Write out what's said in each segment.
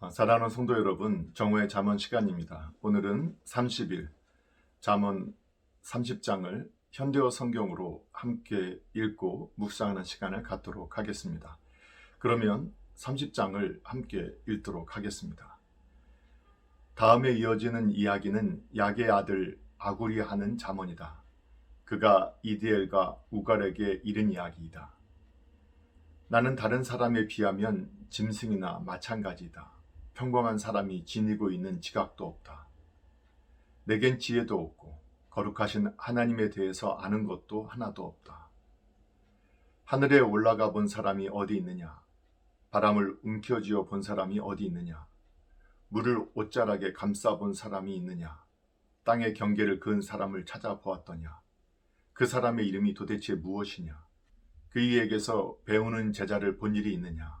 아, 사랑하는 성도 여러분, 정오의 잠언 시간입니다. 오늘은 30일 잠언 30장을 현대어 성경으로 함께 읽고 묵상하는 시간을 갖도록 하겠습니다. 그러면 30장을 함께 읽도록 하겠습니다. 다음에 이어지는 이야기는 야의 아들 아굴이 하는 잠언이다. 그가 이디엘과 우갈에게 이른 이야기이다. 나는 다른 사람에 비하면 짐승이나 마찬가지이다. 평범한 사람이 지니고 있는 지각도 없다. 내겐 지혜도 없고 거룩하신 하나님에 대해서 아는 것도 하나도 없다. 하늘에 올라가 본 사람이 어디 있느냐? 바람을 움켜쥐어 본 사람이 어디 있느냐? 물을 옷자락에 감싸 본 사람이 있느냐? 땅의 경계를 그은 사람을 찾아보았더냐? 그 사람의 이름이 도대체 무엇이냐? 그이에게서 배우는 제자를 본 일이 있느냐?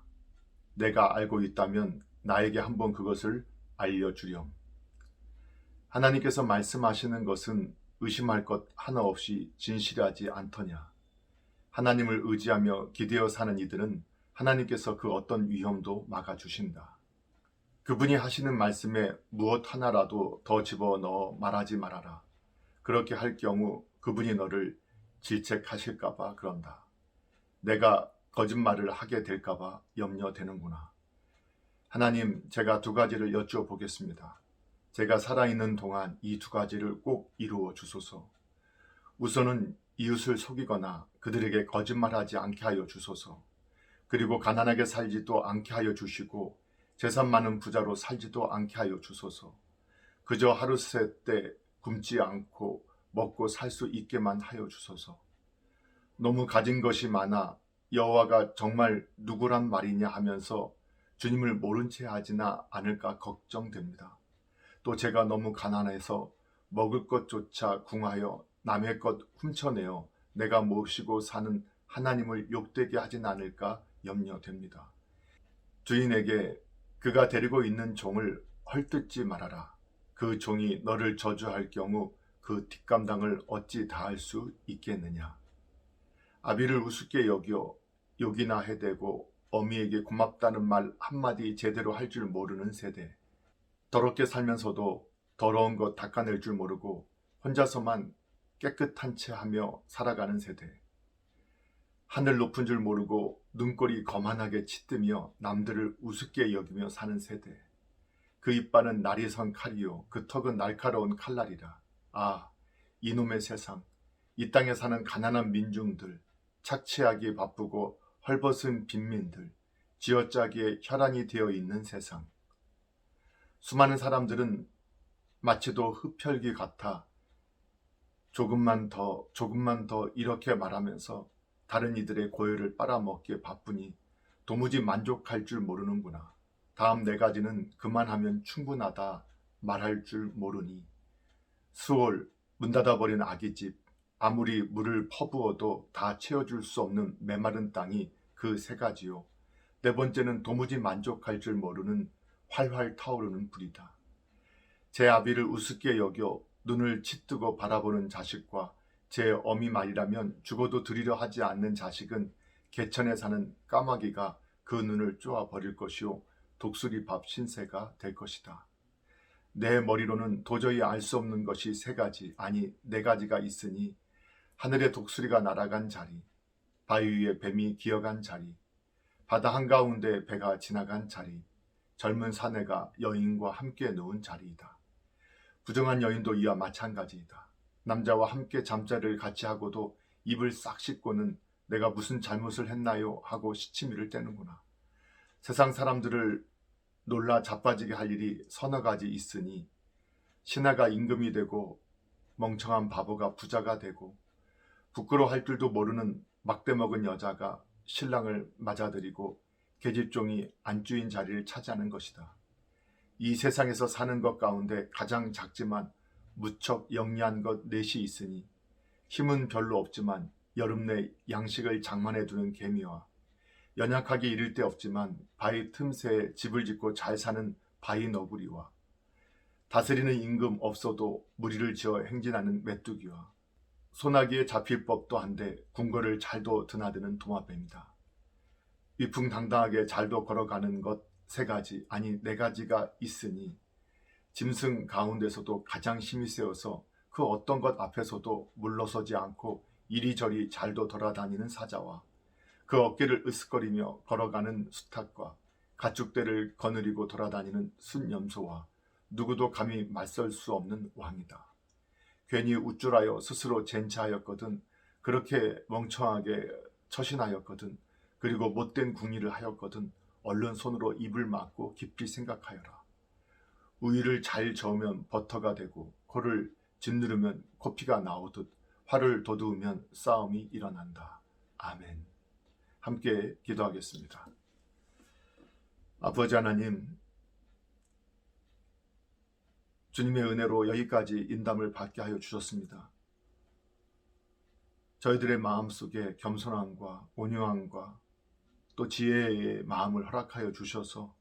내가 알고 있다면 나에게 한번 그것을 알려주렴. 하나님께서 말씀하시는 것은 의심할 것 하나 없이 진실하지 않더냐. 하나님을 의지하며 기대어 사는 이들은 하나님께서 그 어떤 위험도 막아주신다. 그분이 하시는 말씀에 무엇 하나라도 더 집어넣어 말하지 말아라. 그렇게 할 경우 그분이 너를 질책하실까봐 그런다. 내가 거짓말을 하게 될까봐 염려되는구나. 하나님, 제가 두 가지를 여쭈어 보겠습니다. 제가 살아있는 동안 이 두 가지를 꼭 이루어 주소서. 우선은 이웃을 속이거나 그들에게 거짓말하지 않게 하여 주소서. 그리고 가난하게 살지도 않게 하여 주시고 재산 많은 부자로 살지도 않게 하여 주소서. 그저 하루 셋때 굶지 않고 먹고 살 수 있게만 하여 주소서. 너무 가진 것이 많아 여호와가 정말 누구란 말이냐 하면서 주님을 모른 채 하지나 않을까 걱정됩니다. 또 제가 너무 가난해서 먹을 것조차 궁하여 남의 것 훔쳐내어 내가 모시고 사는 하나님을 욕되게 하진 않을까 염려됩니다. 주인에게 그가 데리고 있는 종을 헐뜯지 말아라. 그 종이 너를 저주할 경우 그 뒷감당을 어찌 다할 수 있겠느냐. 아비를 우습게 여겨 욕이나 해대고 어미에게 고맙다는 말 한마디 제대로 할 줄 모르는 세대. 더럽게 살면서도 더러운 것 닦아낼 줄 모르고 혼자서만 깨끗한 채 하며 살아가는 세대. 하늘 높은 줄 모르고 눈꼬리 거만하게 치뜨며 남들을 우습게 여기며 사는 세대. 그 이빨은 날이 선 칼이요. 그 턱은 날카로운 칼날이라. 아, 이놈의 세상. 이 땅에 사는 가난한 민중들. 착취하기 바쁘고 헐벗은 빈민들, 쥐어짜기에 혈안이 되어 있는 세상. 수많은 사람들은 마치도 흡혈귀 같아 조금만 더, 조금만 더 이렇게 말하면서 다른 이들의 고열을 빨아먹기에 바쁘니 도무지 만족할 줄 모르는구나. 다음 네 가지는 그만하면 충분하다 말할 줄 모르니. 수월, 문 닫아버린 아기 집, 아무리 물을 퍼부어도 다 채워줄 수 없는 메마른 땅이 그 세 가지요. 네 번째는 도무지 만족할 줄 모르는 활활 타오르는 불이다. 제 아비를 우습게 여겨 눈을 치뜨고 바라보는 자식과 제 어미 말이라면 죽어도 드리려 하지 않는 자식은 개천에 사는 까마귀가 그 눈을 쪼아 버릴 것이요 독수리 밥 신세가 될 것이다. 내 머리로는 도저히 알 수 없는 것이 세 가지, 아니 네 가지가 있으니 하늘의 독수리가 날아간 자리, 바위 위에 뱀이 기어간 자리, 바다 한가운데 배가 지나간 자리, 젊은 사내가 여인과 함께 누운 자리이다. 부정한 여인도 이와 마찬가지이다. 남자와 함께 잠자리를 같이 하고도 입을 싹 씻고는 내가 무슨 잘못을 했나요? 하고 시치미를 떼는구나. 세상 사람들을 놀라 자빠지게 할 일이 서너 가지 있으니 신하가 임금이 되고 멍청한 바보가 부자가 되고 부끄러워할 줄도 모르는 막대 먹은 여자가 신랑을 맞아들이고 계집종이 안주인 자리를 차지하는 것이다. 이 세상에서 사는 것 가운데 가장 작지만 무척 영리한 것 넷이 있으니 힘은 별로 없지만 여름 내 양식을 장만해 두는 개미와 연약하게 이를 데 없지만 바위 틈새에 집을 짓고 잘 사는 바위 너구리와 다스리는 임금 없어도 무리를 지어 행진하는 메뚜기와 소나기에 잡힐 법도 한데 궁궐을 잘도 드나드는 도마뱀이다. 위풍당당하게 잘도 걸어가는 것 세 가지, 아니 네 가지가 있으니 짐승 가운데서도 가장 힘이 세어서 그 어떤 것 앞에서도 물러서지 않고 이리저리 잘도 돌아다니는 사자와 그 어깨를 으쓱거리며 걸어가는 수탉과 가축대를 거느리고 돌아다니는 순염소와 누구도 감히 맞설 수 없는 왕이다. 괜히 우쭐하여 스스로 젠차하였거든 그렇게 멍청하게 처신하였거든 그리고 못된 궁리를 하였거든 얼른 손으로 입을 막고 깊이 생각하여라. 우유를 잘 저으면 버터가 되고 코를 짓누르면 코피가 나오듯 화를 돋우면 싸움이 일어난다. 아멘. 함께 기도하겠습니다. 아버지 하나님, 주님의 은혜로 여기까지 인담을 받게 하여 주셨습니다. 저희들의 마음 속에 겸손함과 온유함과 또 지혜의 마음을 허락하여 주셔서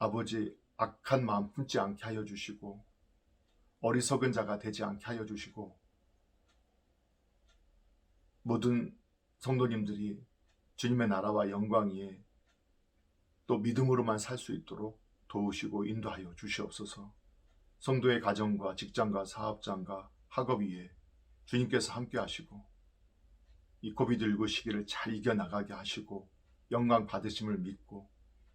아버지 악한 마음 품지 않게 하여 주시고 어리석은 자가 되지 않게 하여 주시고 모든 성도님들이 주님의 나라와 영광 위에 또 믿음으로만 살 수 있도록 도우시고 인도하여 주시옵소서. 성도의 가정과 직장과 사업장과 학업 위에 주님께서 함께 하시고 이 코비드19 시기를 잘 이겨나가게 하시고 영광 받으심을 믿고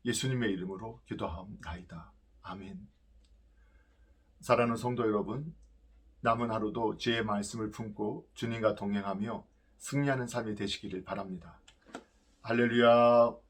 예수님의 이름으로 기도하옵나이다. 아멘. 사랑하는 성도 여러분, 남은 하루도 지혜의 말씀을 품고 주님과 동행하며 승리하는 삶이 되시기를 바랍니다. 할렐루야.